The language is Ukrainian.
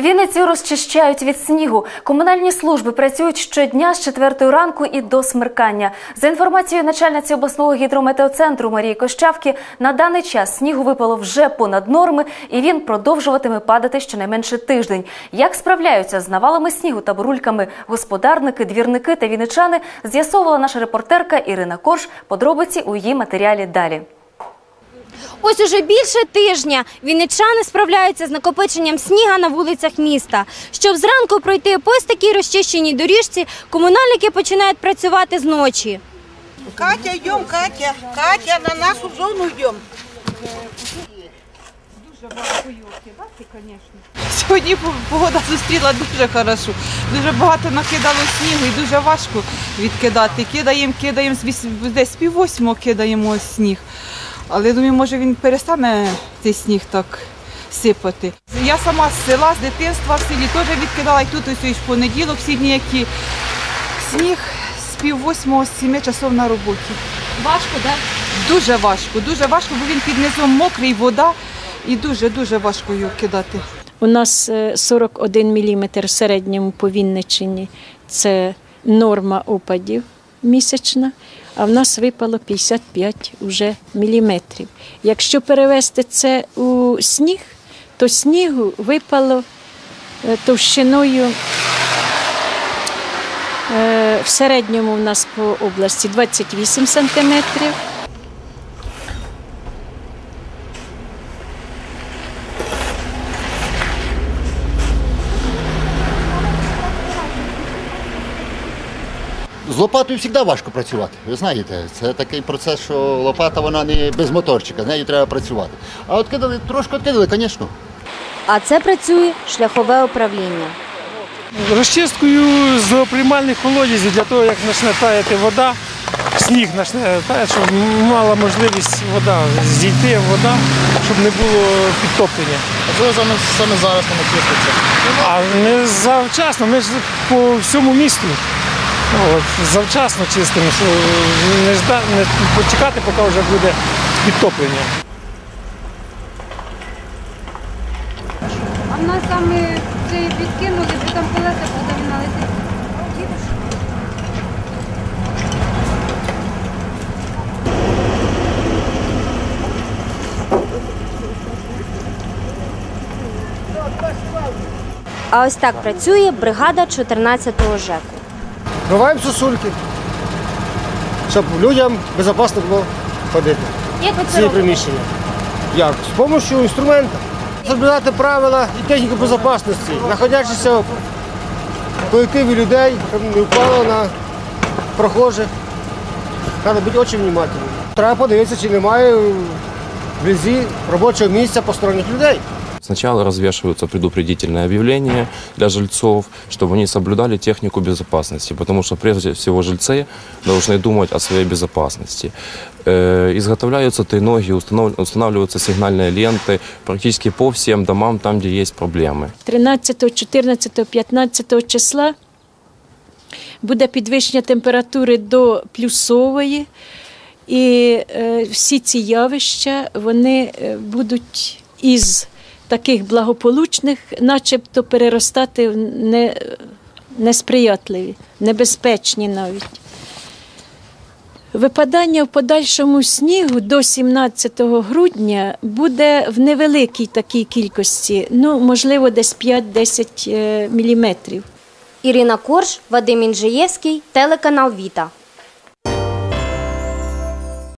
Вінницю розчищають від снігу. Комунальні служби працюють щодня з 4 ранку і до смеркання. За інформацією начальниці обласного гідрометеоцентру Марії Кощавки, на даний час снігу випало вже понад норми, і він продовжуватиме падати щонайменше тиждень. Як справляються з навалами снігу та бурульками господарники, двірники та вінничани, з'ясовувала наша репортерка Ірина Корж. Подробиці у її матеріалі далі. Ось уже більше тижня вінничани справляються з накопиченням сніга на вулицях міста. Щоб зранку пройти по ось такій розчищеній доріжці, комунальники починають працювати зночі. Катя, йдем, Катя. Катя, на нашу зону йдем. Сьогодні погода зустріла дуже хорошо. Дуже багато накидало снігу і дуже важко відкидати. Кидаємо, кидаємо з десь пів восьмого кидаємо сніг. Але я думаю, може він перестане цей сніг так сипати. Я сама з села, з дитинства в селі теж відкидала і тут ось в понеділок, всі дні, які сніг з пів восьмого, з сіми часов на роботі. Важко, так? Дуже важко, дуже важко, бо він під низом мокрий, вода, і дуже-дуже важко його кидати. У нас е, 41 мм в середньому по Вінниччині – це норма опадів місячна, а в нас випало 55 уже міліметрів. Якщо перевести це у сніг, то снігу випало е, товщиною е, в середньому у нас по області 28 сантиметрів. З лопатою завжди важко працювати. Ви знаєте, це такий процес, що лопата вона не без моторчика, з нею треба працювати. А от кидали, трошки відкидали, звісно. А це працює шляхове управління. розчисткою з приймальних колодязів для того, як почне таяти вода, сніг почне таяти, щоб мала можливість вода зійти, вода, щоб не було підтоплення. А це саме, саме зараз воно чиститься. А не завчасно, ми ж по всьому місту. От, завчасно чистимо, що не, жда, не почекати, поки вже буде підтоплення. А в нас саме це відкинули, бо там колеса подавали. А ось так працює бригада 14-го ЖЕКу. Вбиваємо сосульки, щоб людям безпечно було ходити Як ви в ці приміщення. Як? З допомогою інструмента. Соблюдати правила і техніку безпечності, знаходячися в колективі людей, щоб не впало на прохожих. Треба бути дуже внимательним. Треба подивитися, чи немає вблизі робочого місця посторонніх людей. Сначала развешиваются предупредительные объявления для жильцов, чтобы они соблюдали технику безопасности, потому что прежде всего жильцы должны думать о своей безопасности. Э, Изготовляются треноги, установ- устанавливаются сигнальные ленты практически по всем домам, там, где есть проблемы. 13, 14, 15 числа буде підвищення температури до плюсової, і е, всі ці явища вони е, будуть із таких благополучних, начебто переростати в не, несприятливі, небезпечні навіть. Випадання в подальшому снігу до 17 грудня буде в невеликій такій кількості, ну, можливо, десь 5-10 міліметрів. Ірина Корж, Вадим Інжиєвський, телеканал Віта.